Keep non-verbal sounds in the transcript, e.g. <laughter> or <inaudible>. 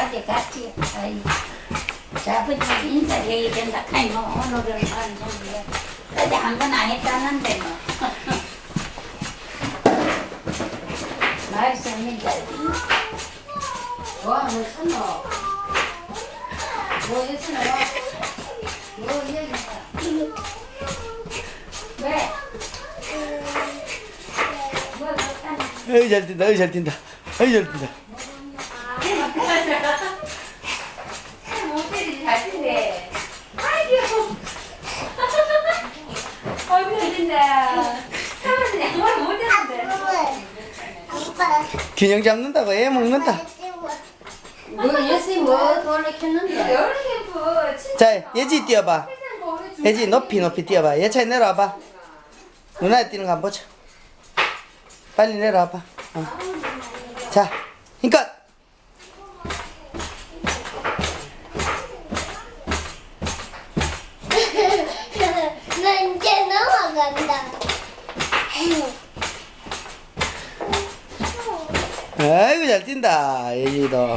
같이 아이 자부지 인사 얘기 된다. 카이 뭐 오늘은 하는 정도야 어제 한 번 안 했다는데 뭐. <laughs> 말씀인데. 뭐하는 선호 뭐 했으나 뭐 얘기해 왜? 뭐 못하는 어이 잘 뛴다. 어이 잘 뛴다. 어이 잘 뛴다 모델이 잘 뛴대. 아이고. 양말 못 균형 잡는다고 애 먹는다. 뭐, 예수님 뭐, 돈을 켰는데. 여름 캠프, 진짜. 자 예지 뛰어봐. 예지 높이 높이 뛰어봐. 예차에 내려와봐. 누나 뛰는 거 한번 보자. 빨리 내려와봐. 어. 자 힘껏 아이고 잘 뛴다 예지도